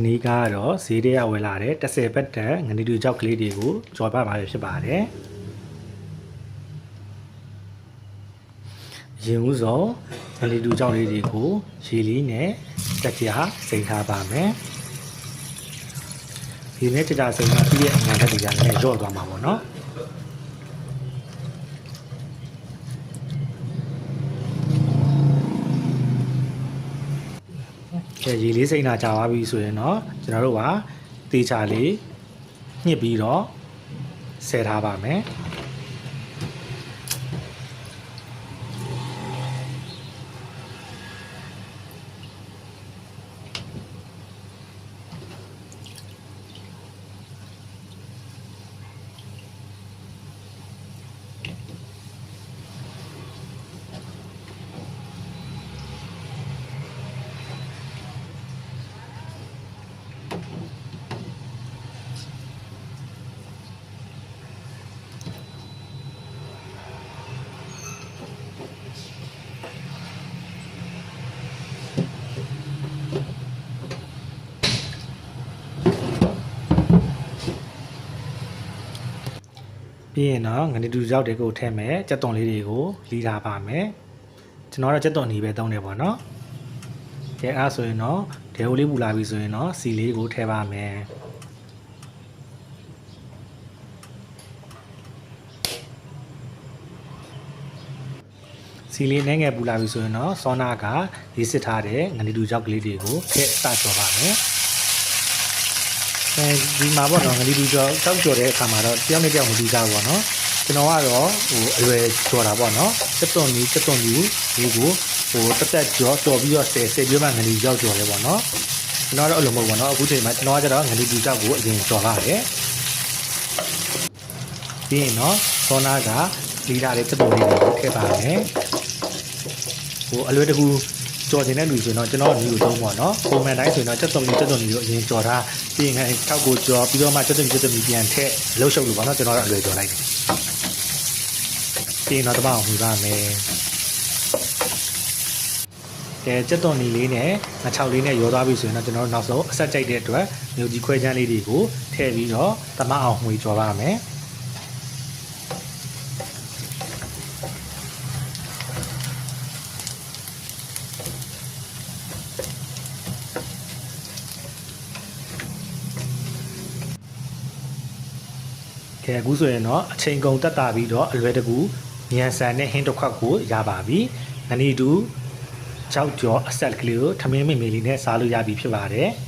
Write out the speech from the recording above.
ဒီနေ့ကတော့ဈေးတွေကဝယ်လာတဲ့30ပတ်တန်ငနေတူကြောက်ကလေးတွေကိုကြော်ပါမှာဖြစ်ပါတယ်ရင်ဦးစုံငနေတူကြောက်လေးတွေကိုရေလေးနဲ့တက်ကြစိမ့်ထားပါမယ်ဒီနေ့တက်ကြစိမ့်ထားပြီးရဲ့အငန်းတက်တွေကလည်းကြော့သွားမှာပေါ့နော် ကဲရေလေးစိမ့်တာကြာသွားပြီဆိုရင်တော့ကျွန်တော်တို့ကတေချာလေးညှစ်ပြီးတော့ဆယ်ထားပါမယ် ပြီးရင်တော့ငနေတူကြောက်တွေကိုထည့်မယ်ကြက်သွန်လေးတွေကိုလီထားပါမယ်ကျွန်တော်တော့ကြက်သွန်နီပဲသုံးတယ်ပေါ့နော် ကဲအားဆိုရင်တော့ဒဲဟိုလေးပူလာပြီဆိုရင်တော့စီလေးကိုထည့်ပါမယ်စီလေးနဲ့ငယ်ပူလာပြီဆိုရင်တော့ဆောနာကရေးစစ်ထားတဲ့ငနေတူကြောက်ကလေးတွေကိုထည့်စကြော်ပါမယ်အဲဒီမှာပေါ့နော်ငလီတူကြောတောက်ကြော်တဲ့အခါမှာတော့တယောက်နဲ့တယောက်မတူကြဘူးပေါ့နော် ကျွန်တော်ကတော့ဟိုအလွယ်ကြော်တာပေါ့နော်စက်သွန်ကြီးစက်သွန်ကြီးဒီကိုဟိုတက်တက်ကြော်ကြော်ပြီးတော့ဆယ်ဆယ်ပြီးမှငလီရောက်ကြော်တယ်ပေါ့နော်ကျွန်တော်ကတော့အဲ့လိုမဟုတ်ဘူးနော်အခုချိန်မှာကျွန်တော်ကကျတော့ငလီတူကြောက်ကိုအရင်ကြော်လာတယ်ပြီးရင်တော့ဆောနာကလီလာတဲ့စက်သွန်လေးတွေကိုထည့်ပါမယ်ဟိုအလွယ်တကူကြော်တင်တဲ့လူဆိုရင်တော့ကျွန်တော်မျိုးသုံးပါတော့ပုံမှန်တိုင်းဆိုရင်တော့ချက်သွန်ကြီးချက်သွန်ကြီးကိုအရင်ကြော်ထားပြီးရင်ထောက်ကိုကြော်ပြီးတော့မှချက်သွန်ကြီးချက်သွန်ကြီးပြန်ထည့်လှုပ်ရှုပ်လို့ပါတော့ကျွန်တော်တော့အလွယ်ကြော်လိုက်တယ် ပြီးရင်တော့တမအောင်မြည်ပါမယ်ကဲချက်သွန်ကြီးလေးနဲ့ငါ6လေးနဲ့ရောသွားပြီဆိုရင်တော့ကျွန်တော်တို့နောက်ဆုံးအဆက်ကြိုက်တဲ့အတွက်မျိုးကြီးခွဲချမ်းလေးတွေကိုထည့်ပြီးတော့တမအောင်မှီကြော်ပါမယ်ကဲအခုဆိုရင်တော့အချိန်ကုန်တက်တာပြီးတော့အလွယ်တကူ မြန်ဆန်တဲ့ဟင်းတစ်ခွက်ကိုရပါပြီ။ငနီတူကြောက်ကြော်အဆက်ကလေးကိုထမင်းမိတ်မေလေးနဲ့စားလို့ရပြီဖြစ်ပါတယ်။